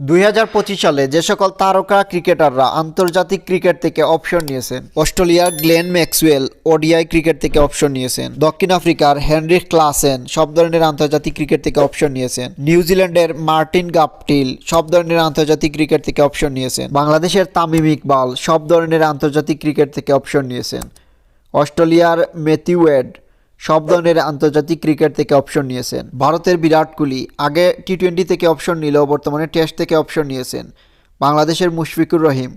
দুই হাজার পঁচিশ সালে যে সকল তারকা ক্রিকেটাররা আন্তর্জাতিক ক্রিকেট থেকে অপশন নিয়েছেন, অস্ট্রেলিয়ার গ্লেন ম্যাক্সওয়েল ওডিআই ক্রিকেট থেকে অপশন নিয়েছেন, দক্ষিণ আফ্রিকার হেনরি ক্লাসেন সব ধরনের আন্তর্জাতিক ক্রিকেট থেকে অপশন নিয়েছেন নিউজিল্যান্ডের মার্টিন গাপটিল সব ধরনের আন্তর্জাতিক ক্রিকেট থেকে অপশন নিয়েছেন, বাংলাদেশের তামিম ইকবাল সব ধরনের আন্তর্জাতিক ক্রিকেট থেকে অপশন নিয়েছেন, অস্ট্রেলিয়ার ম্যাথিউ ওয়েড সব ধরনের আন্তর্জাতিক ক্রিকেট থেকে অপশন নিয়েছেন। ভারতের বিরাট কোহলি আগে টি টোয়েন্টি থেকে অপশন নিলেও বর্তমানে টেস্ট থেকে অপশন নিয়েছেন। বাংলাদেশের মুশফিকুর রহিম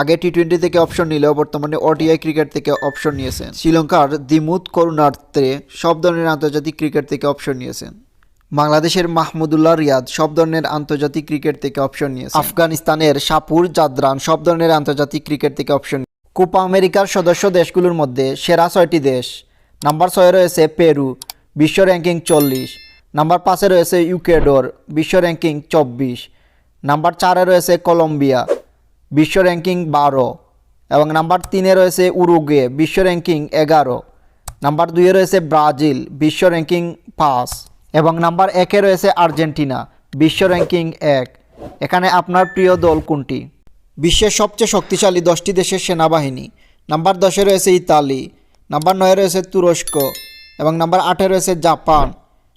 আগে টি টোয়েন্টি থেকে অপশন নিলেও বর্তমানে ওডিআই ক্রিকেট থেকে অপশন নিয়েছেন। শ্রীলঙ্কার দিমুত করুণার্থে সব ধরনের আন্তর্জাতিক ক্রিকেট থেকে অপশন নিয়েছেন। বাংলাদেশের মাহমুদুল্লাহ রিয়াদ সব ধরনের আন্তর্জাতিক ক্রিকেট থেকে অপশন নিয়েছে আফগানিস্তানের সাপুর জাদরান সব ধরনের আন্তর্জাতিক ক্রিকেট থেকে অপশন কোপা আমেরিকার সদস্য দেশগুলোর মধ্যে সেরা ছয়টি দেশ নাম্বার ছয়ে রয়েছে পেরু, বিশ্ব র্যাঙ্কিং চল্লিশ। নাম্বার পাঁচে রয়েছে ইউকেডোর বিশ্ব র্যাঙ্কিং চব্বিশ। নাম্বার চারে রয়েছে কলম্বিয়া, বিশ্ব র্যাঙ্কিং বারো। এবং নাম্বার তিনে রয়েছে উরুগুয়ে, বিশ্ব র্যাঙ্কিং এগারো। নাম্বার দুইয়ে রয়েছে ব্রাজিল, বিশ্ব র্যাঙ্কিং পাঁচ। এবং নাম্বার একে রয়েছে আর্জেন্টিনা, বিশ্ব র্যাঙ্কিং এক। এখানে আপনার প্রিয় দল কোনটি? বিশ্বের সবচেয়ে শক্তিশালী দশটি দেশের সেনাবাহিনী। নাম্বার দশে রয়েছে ইতালি নাম্বার নয়ে রয়েছে তুরস্ক, এবং নাম্বার আটে রয়েছে জাপান,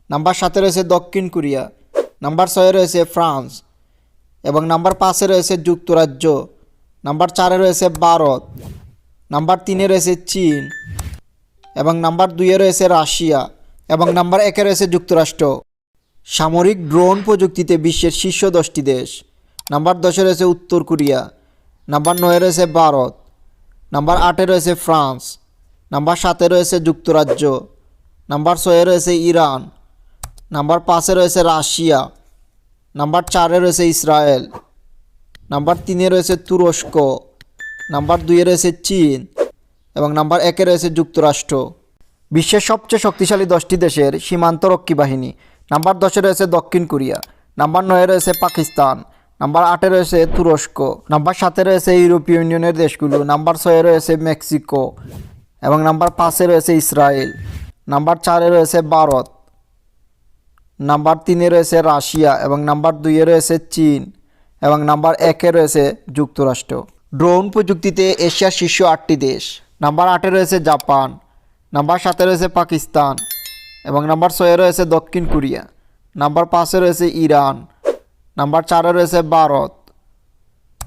নাম্বার সাতে রয়েছে দক্ষিণ কোরিয়া, নাম্বার ছয়ে রয়েছে ফ্রান্স, এবং নাম্বার পাঁচে রয়েছে যুক্তরাজ্য, নাম্বার চারে রয়েছে ভারত, নাম্বার তিনে রয়েছে চীন, এবং নাম্বার দুইয়ে রয়েছে রাশিয়া, এবং নাম্বার একে রয়েছে যুক্তরাষ্ট্র। সামরিক ড্রোন প্রযুক্তিতে বিশ্বের শীর্ষ দশটি দেশ। নাম্বার দশে রয়েছে উত্তর কোরিয়া, নাম্বার নয়ে রয়েছে ভারত, নাম্বার আটে রয়েছে ফ্রান্স নাম্বার সাতে রয়েছে যুক্তরাজ্য। নাম্বার ছয়ে রয়েছে ইরান। নাম্বার পাঁচে রয়েছে রাশিয়া। নাম্বার চারে রয়েছে ইসরায়েল। নাম্বার তিনে রয়েছে তুরস্ক। নাম্বার দুইয়ে রয়েছে চীন। এবং নাম্বার একে রয়েছে যুক্তরাষ্ট্র। বিশ্বের সবচেয়ে শক্তিশালী দশটি দেশের সীমান্তরক্ষী বাহিনী। নাম্বার দশে রয়েছে দক্ষিণ কোরিয়া। নাম্বার নয়ে রয়েছে পাকিস্তান। নাম্বার আটে রয়েছে তুরস্ক। নাম্বার সাতে রয়েছে ইউরোপীয় ইউনিয়নের দেশগুলো। নাম্বার ছয়ে রয়েছে মেক্সিকো। এবং নাম্বার পাঁচে রয়েছে ইসরায়েল। নাম্বার চারে রয়েছে ভারত। নাম্বার তিনে রয়েছে রাশিয়া এবং নাম্বার দুইয়ে রয়েছে চীন এবং নাম্বার একে রয়েছে যুক্তরাষ্ট্র। ড্রোন প্রযুক্তিতে এশিয়ার শীর্ষ আটটি দেশ। নাম্বার আটে রয়েছে জাপান। নাম্বার সাতে রয়েছে পাকিস্তান এবং নাম্বার ছয়ে রয়েছে দক্ষিণ কোরিয়া। নাম্বার পাঁচে রয়েছে ইরান। নাম্বার চারে রয়েছে ভারত।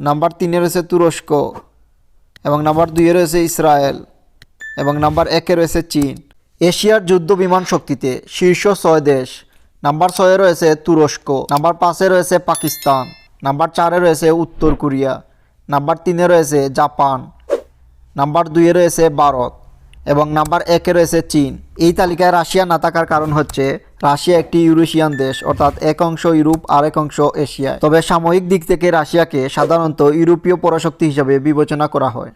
নাম্বার তিনে রয়েছে তুরস্ক এবং নাম্বার দুইয়ে রয়েছে ইসরায়েল। এবং নাম্বার একে রয়েছে চীন। এশিয়ার যুদ্ধ বিমান শক্তিতে শীর্ষ ছয় দেশ। নাম্বার ছয়ে রয়েছে তুরস্ক। নাম্বার পাঁচে রয়েছে পাকিস্তান। নাম্বার চারে রয়েছে উত্তর কোরিয়া। নাম্বার তিনে রয়েছে জাপান। নাম্বার দুইয়ে রয়েছে ভারত। এবং নাম্বার একে রয়েছে চীন। এই তালিকায় রাশিয়া না থাকার কারণ হচ্ছে, রাশিয়া একটি ইউরোশিয়ান দেশ, অর্থাৎ এক অংশ ইউরোপ আর এক অংশ এশিয়া তবে সাময়িক দিক থেকে রাশিয়াকে সাধারণত ইউরোপীয় পরাশক্তি হিসাবে বিবেচনা করা হয়।